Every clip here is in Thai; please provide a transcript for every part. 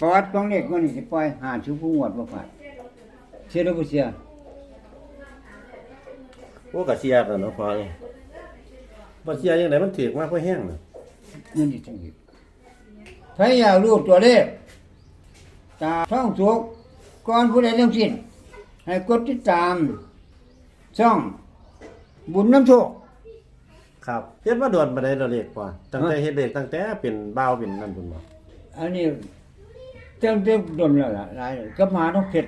ประวัติของเด็กมันนี่สิปล่อยหาชิวผู้งวดบ่ผ่านเชื่อหรือบ่เชื่อโอ้กะเสียกันเนาะพอเอ้ยบ่เสียจังไดมันถือกมากกว่าแห้งน่ะนี่นี่จังอีกถ้าอยากรู้ตัวเลขตาท่องสุกก่อนผู้ใดทั้งสิ้น ให้กดติดตาม ช่อง บุญน้ำโชค ครับเฮ็ดมาโดนบ่ได้ดอกเลขพอตั้งแต่เฮ็ดเลขตั้งแต่เป็นบ่าวเป็นนั่นพุ่นบ่ อันนี้เต็มเต็มดนแล้วล่ะหลายเลยก็มาต้องเผ็ด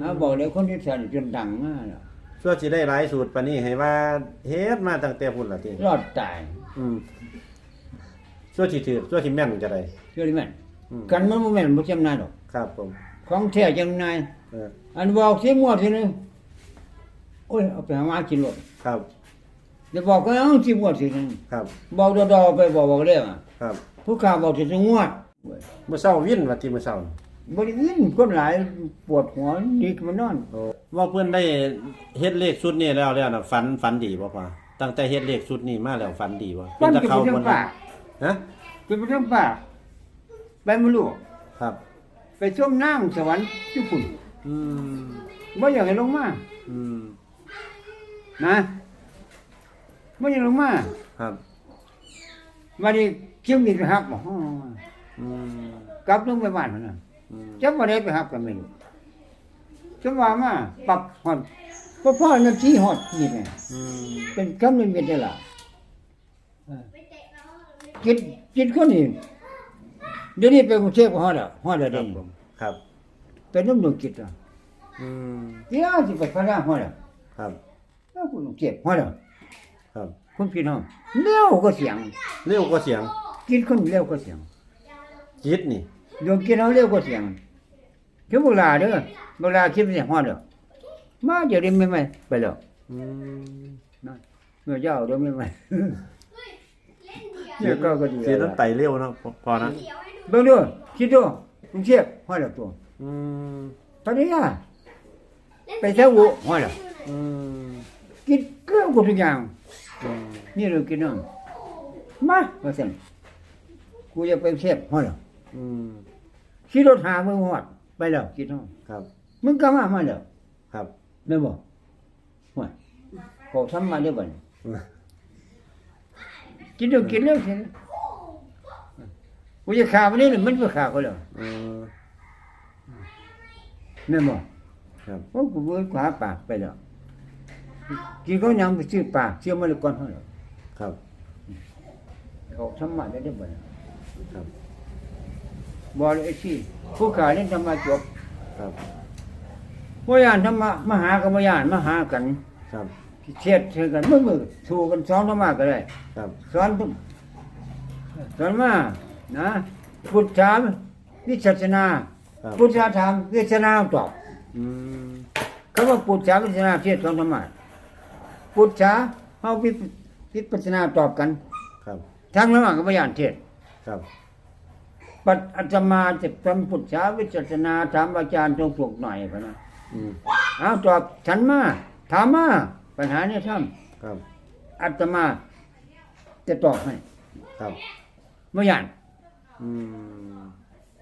เอาบอกเลยคนที่แสนจนดังมากแล้วส่วนสิได้หลายสูตรปานนี้ให้ว่าเฮ็ดมาตั้งแต่พุ่นล่ะติรอดตายอืมส่วนสิถือส่วนสิแม่นจะได้เชื่อไหมแม่นอืมกันมันบ่แม่นบ่จำนายดอกครับผม ของแท้จำนายเอออันบอกสิมั่วทีนึงโอ้ยเอาไปหามากินหมดครับเดี๋ยวบอกก็เอาสิมั่วทีนึงครับบอกดอๆไปบอกบอกเรื่องอะครับ ผู้ข่าวบอกสิงวด เมื่อเช้าวินว่าที่เมื่อเช้าน่ะบ่ได้ยินคนหลายปวดหัวดีขึ้นมานอนโอ้ว่าเพิ่นได้เฮ็ดเลขชุดนี้แล้วแล้วน่ะฝันฝันดีบ่พ่อตั้งแต่เฮ็ดเลขชุดนี้มาแล้วฝันดีบ่มันตะเป็นเขาเรื่บองนป่าฮะเป็นเรื่องป่าไปไม่รู้ครับ ไปชมน้ำสวรรค์ญี่ปุ่นอืมบ่อยากให้ลงมาอืมนะบ่อยากลงมาครับ วันนี้เที่ยวมีไปฮับบ่อืม กลับลงไปบ้านพุ่นน่ะอืมจักบ่ได้ไปฮับกันไม่รู้จังว่ามาปรับฮอดพ่อพ่อนั่นที่ฮอดนี่แม่อืมเป็นกำเนิดเวทได้ล่ะเออจิตจิตคนนี้เดี๋ยวนี้ไปกรุงเทพก็ฮอดแล้วฮอดแล้วคเดี๋รัยวบนี้ผมครับเป็นน้ำดวงจิตอะอืมเดี๋ยวสิไปพระราฮอดแล้วครับเอาคุณกรุงเทพฮอดแล้วครับคุณพี่น้องเร็วก็เสียงเร็วกว่าเสียงจิตคนเร็วก็เสียง จิตนี่ดวงจิตเอาเร็วก็เสียงถึงเวลาเด้อเวลาคิดว่าสิฮอดแล้วมาเดี๋ยวนี้ไม่ไม่ไปแล้วอืมนั่นเมื่อเจ้าเดี๋ยวไม่ไม่ เดี๋ยวก็ก็ดีเสียนั้นไตเร็วเนาะพอพอนะเบิ่งดูคิดดูกรุงเทพฮอดแล้วตัวอืมตอนนี้อะไปเที่ยวอุฮอดแล้วอืมกินเกลือกูทุกอย่าง อืมนี่เรากินน้ำมาว่าซั่นกูจะไปเทียบฮอดแล้ว อืมขี่รถหามึงฮอด ไปแล้วกินน้ครับำมึงก็มามาแล้วครับแม่นบ่ว่าเขาทำมาได้บ่เนี่ยกินเดี๋ยวกินแล้วสิกูจะฆ่ามันนี่มันบ่ฆ่าเขาแล้วอืมแม่นบ่ครับโอ้กูเบิ่งหาปากไปแล้วกินเขายังไปซื้อปากเชื่อมันก่อนเฮาแล้วครับเขาทำมาได้ได้บ่เนี่ยครับ บ่เลยไอ้ที่ผู้ขาเล่นธรรมะจบครับบ่ย่านธรรมะมาหาก็บ่ย่านมาหากันครับเทียดเทือกันมือมือสู้กันสอนธรรมะก็ได้ครับสอนทุกสอนมานะพุทธามวิจัสนาครับพุทธธรรมวิจัสนาตอบอืมคำว่าพุทธาวิจัสนาเทียดสอนธรรมะพุทธาเฮาวิวิปัสสนาตอบกัน ครับทางธรรมะก็บ่ย่านเทียดครับ ปัจอาตมาจะทำพุทธาวิจัสนาถามอาจารย์จงปลุกหน่อยพะนะอืมเอาตอบฉันมาถามมาปัญหาเนี่ยท่านครับอาตมาจะตอบให้ครับไม่ย่านอืม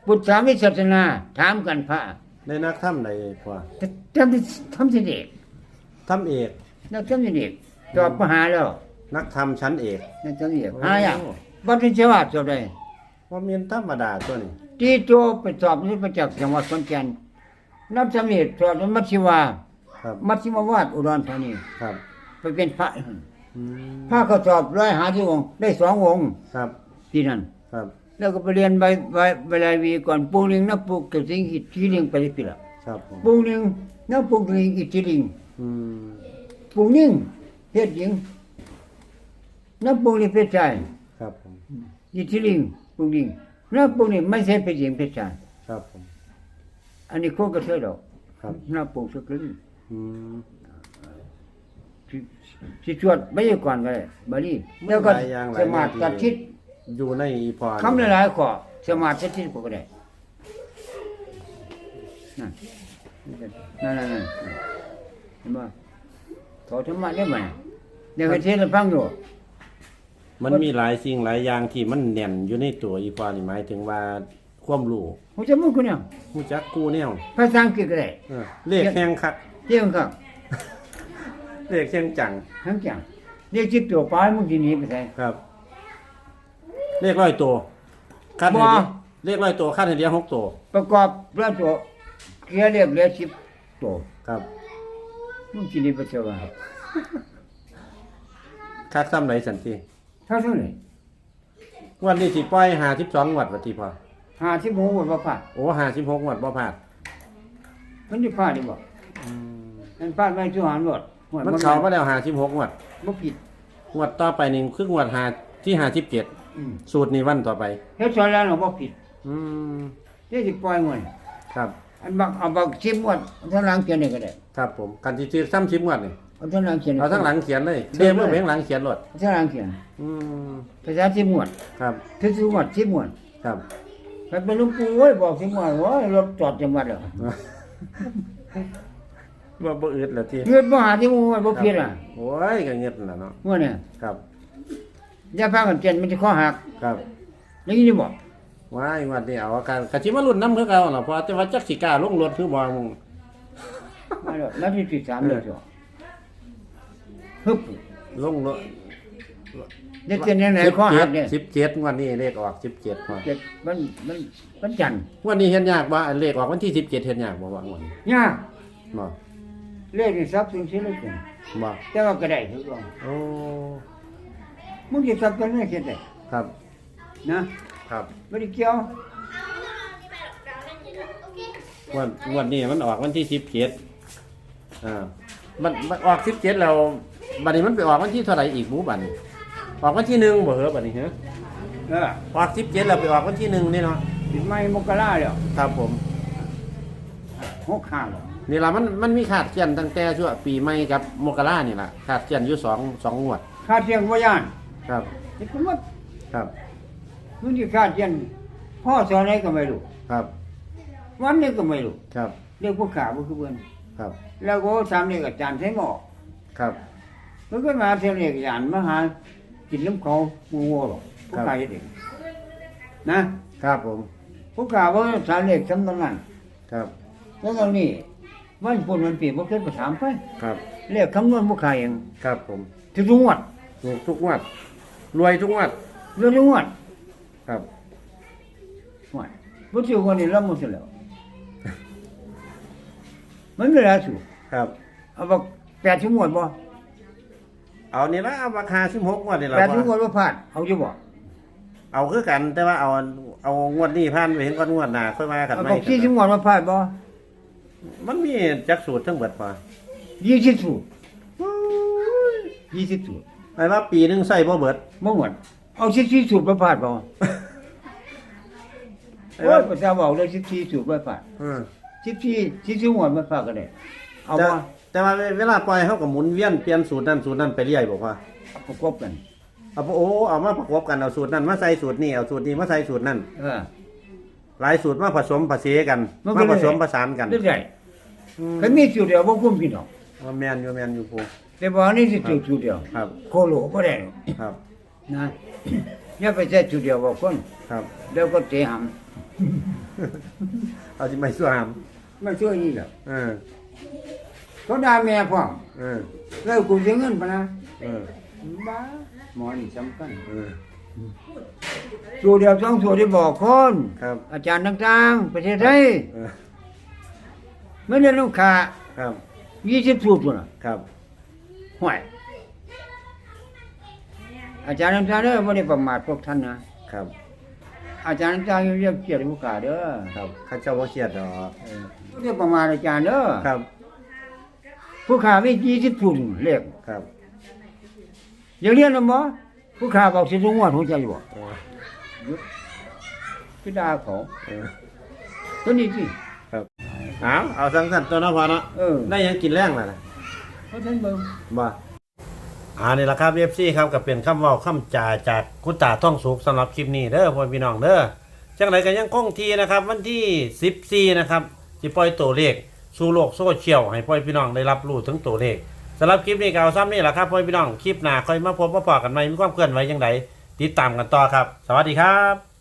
พุทธาวิจัสนาถามกันพระในนักถ้ำใดพอทำทำสิเด็กถ้ำเอกนักทำสิเด็กตอบปัญหาแล้ว นักทำชั้นเอกนักทำสิเด็กหาอย่างบัตรเจ้าว่าจบได้ ว่าเมียนธรรมดาตัวนี้ที่โจไปสอบที่ประจักษ์จังหวัดขอนแก่นนักทำสิเด็กสอบมัชชิวา ครับมัชชิมวาดอุดรธานีครับไปเป็นพระอืมพระเขาสอบร้อยหาที่องค์ได้สององค์ครับที่นั่น ครับแล้วก็ไปเรียนใบใบใบลายวีก่อนปูลิงนับปูเกิดสิ่งอิทธิลิงไปเลยปีละครับผมปูลิงนับปูลิงอิทธิลิงอืมปูนิ่งเพศหญิงนับปูลิงเพศชายครับผมอิทธิลิง ปูลิงนับปูลิงไม่ใช่เพศหญิงเพศชายครับผม อันนี้โคกระเทยดอกครับ นับปูสกลิงอืมสิสิชวดไม่ใช่ก่อนก็ได้บาลีแล้วก็หลายอย่างหลายสมาธิตัดทิศอยู่ในอีพอคำหลายๆข้อสมาธิตัดทิศก็ได้นั่นนั่นนั่นนั่นเห็นบ่เขาธรรมะได้ไหมเดี๋ยวให้เทศน์ให้ฟังอยู่ มันมีหลายสิ่งหลายอย่างที่มันแน่นอยู่ในตัวอีพอนี่หมายถึงว่าความรู้ผมจะมุ่งคุณเนี่ยรู้จักกูแนวภาษาอังกฤษก็ได้เออเลขแห่งคักเรื่องครับเลขแห่งจังทั้งจังเรียกจิตตัวไปมึงทีนี้ไปใส่ครับ เลขร้อยตัวคัดให้บ่เดียวเลขร้อยตัวคัดให้เดียวหกตัวประกอบเรื่องตัวเกียร์เรียกเรียกสิบตัวครับมึงทีนี้ไปเชื่อว่าคัดซ้ำไหนสันติ เท่าเท่าไหร่วันนี้สิปล่อย52งวดว่าติพอหาที่หมูหมดว่าผ่านโอ้56งวดบ่พลาดมันจะพลาดดีบ่มันพลาดไม่ชั่วหานหมดหดมันเข้ามาแล้ว56งวดบ่ผิดงวดต่อไปนี่คืองวดหาที่57อืมสูตรนี้วันต่อไปเฮ็ดสอนแล้วเราบ่ผิด อืมเดี๋ยวสิปล่อยมันครับ อันบักเอาบักชิมหมดเอาทั้งหลังเขียนนี่ก็ได้ ครับผมกันที่ซื้อซ้ำชิมงวดนี่ เอาทั้งหลังเขียนเอาทั้งหลังเขียนเลยเขีเทียยนบเลยเมื่อเพียงหลังเขียนรถเอาทั้งหลังเขียนอืมภาษาชิมหมดครับทุกชิมหมดชิมหมดครับใครเป็นหลุงปู่เว้ยบอกชิมหมดโอ้ยรถจอดจังหวัดแล้วว่าบ่อึดแล้วทีเงินบ่หาที่หมู่บ่ผิดอะโอ้ยก็เงียบนั่นล่ะเนาะว่าเนี่ยครับอย่าพากันเจ็นมันจะข้อหักครับอย่างนี้บอกว้ายงวันนี้เอาการกะสิมารุ่นน้ำคือเก่าล่ะเพราะแต่ว่าจักสิกล้าลงรถคือบ่มึงมาแล้วนาทีที่สามเลยจ้ะ ฮึบลงรถเด็กเจ็นไหนข้อหักเนี่ย17งวันนี้เลขออก17พอเจ็ดมันมันมันจันทร์งวันนี้เฮ็ดยากบ่อันเลขออกวันที่17เฮ็ดยากบ่ว่างวันยากบ่เลขนี่ทรัพย์สินสิเลยจ้ะบ่แต่ว่าก็ได้ทุกอย่างโอ้มึงจะทรัพย์กันไม่เสร็จเลยครับนะครับไม่ได้เกี่ยวงวันงวันนี้มันออกวันที่17อ่ามันมันออก17แล้ว บัดนี้มันไปออกวันที่เท่าไหร่อีกบูบัดนี้ออกวันที่หนึ่งบ่เหรอบัดนี้ฮะเออออก17แล้วไปออกวันที่หนึ่งนี่เนาะปิดไม้มกราแล้วครับผมหกห้าแล้วนี่ล่ะมันมันมีขาดเขียนตั้งแต่ช่วงปีใหม่กับมกรานี่ล่ะขาดเขียนอยู่สองสองงวดค่าเตียงบ่ย่านครับนี่ก็หมดครับมึงที่ค่าเตียงพ่อสอนอะไรก็ไม่รู้ครับ วันนี้ก็ไม่รู้ครับเรียกผู้ขาผู้คือเพิ่นครับ แล้วก็ทำนี่กับจานใช้หม้อครับ มันก็มาเที่ยวนี่กับจานมาหากินน้ำเขาหมูวัวหรอกผู้ขายเด็กนะครับผมผู้ขาว่าสารเล็กสำนักนั้นครับแล้วตอนนี้วันปุ่นวันปีบ่เคยไปถามไปครับเรียกคำนวณผู้ขายเองครับผมทุกงวดถูกทุกงวดรวยทุกงวดเรื่องทุกงวดครับงวดบ่สิวันนี้ละมื้อสิแล้วมันไม่แล้วสูครับเอาบักแปดชั่วโมงบ่ เอานี่ละเอาราคาสิบหกงวดนี่ละแปดชั่วโมพองบ่ผ่านเอาอยู่บ่เอาคือกันแต่ว่าเอาเอางวดนี้ผ่านไปเห็นก่อนงวดหน้าค่อยมากันเอาไหมบักสี่ชั่วโมงบ่ผ่านบ่มันมีจักสูตรทั้งเบิดพอยี่สิบสูตรยี่สิบสูตรหมายว่าปีหนึงใส่บ่เบิดบ่หมดเอาสิบสี่สูตรบ่ผ่านบ่หมายโอ้ว่ายพระเจ้าบอกเลยสิบสี่สูตรบ่ผ่านอืมสิบสี่สิบสี่หมวดบ่ผ่านก็ได้เอาแต่บ่ แต่ว่าเวลาปล่อยเขาก็หมุนเวียนเปลี่ยนสูตรนั้นสูตรนั้นไปเรื่อยบอกว่าประกบกัน เอาโอ้เอามาประกอบกันเอาสูตรนั้นมาใส่สูตรนี้เอาสูตรนี้มาใส่สูตรนั้นเออ หลายสูตรมาผสมผสานกันมันก็มาเลย ผสมผสานกันได้ได้อืมคันมีสูตรเดียวบ่คุ้มพี่น้องว่าแมนอยู่แมนอยู่ปูแต่บ่อันนี้สิสูตรเดียวครับโคโลบ่ได้ครับนะอย่าไปใช้สูตรเดียวบ่คนครับแล้วก็เตะหำเอาที่ไม่สวามไม่ช่วยนี่แหละเออ เขาด่าแม่พ่อมเออ แล้วกูเสียเงินปะนะเออ บ้าหมอนี่สำคัญเออ สูตรเดียวสองสูตรที่บอกคน ครับ อาจารย์ต่างๆประเทศไทยเออ ไม่ได้ลูกค้าครับ ยี่สิบสูตรพุ่นน่ะครับ ห่วย อาจารย์ต่างๆเด้อไม่ได้ประมาทพวกท่านนะ ครับ อาจารย์ต่างๆเรียกเกียรติผู้ขาเด้อครับข้าเจ้าว่าเครียดดอกเออไม่ได้ประมาทอาจารย์เด้อ ครับ ผู้ขามียี่สิบสูตรเลขครับอย่าเรียนนะหมอผู้ขาบอกสิทุกงวดหัวใจบ่เออคือด่าเขาเออตัวนี้สิครับเอาเอาสังสันตัวเน้อพอเนาะเออได้หยังกินแรงล่ะนะ เพราะฉะนั้นเบิ่งบ่อ่านี่แหละครับ FC ครับก็เป็นคำเว้าคำจาจากคุณตาท่องสุขสำหรับคลิปนี้เด้อพ่อพี่น้องเด้อจังไรก็ยังคงทีนะครับ วันที่ 14 นะครับสิปล่อยตัวเลข สู่โลกโซเชียลให้พ่อพี่น้องได้รับรู้ถึงตัวเลขสำหรับคลิปนี้ก็เอาซ้ำนี่แหละครับพ่อพี่น้องคลิปหน้าค่อยมาพบมาพอกันใหม่มีความเคลื่อนไหวยังไงติดตามกันต่อครับ สวัสดีครับ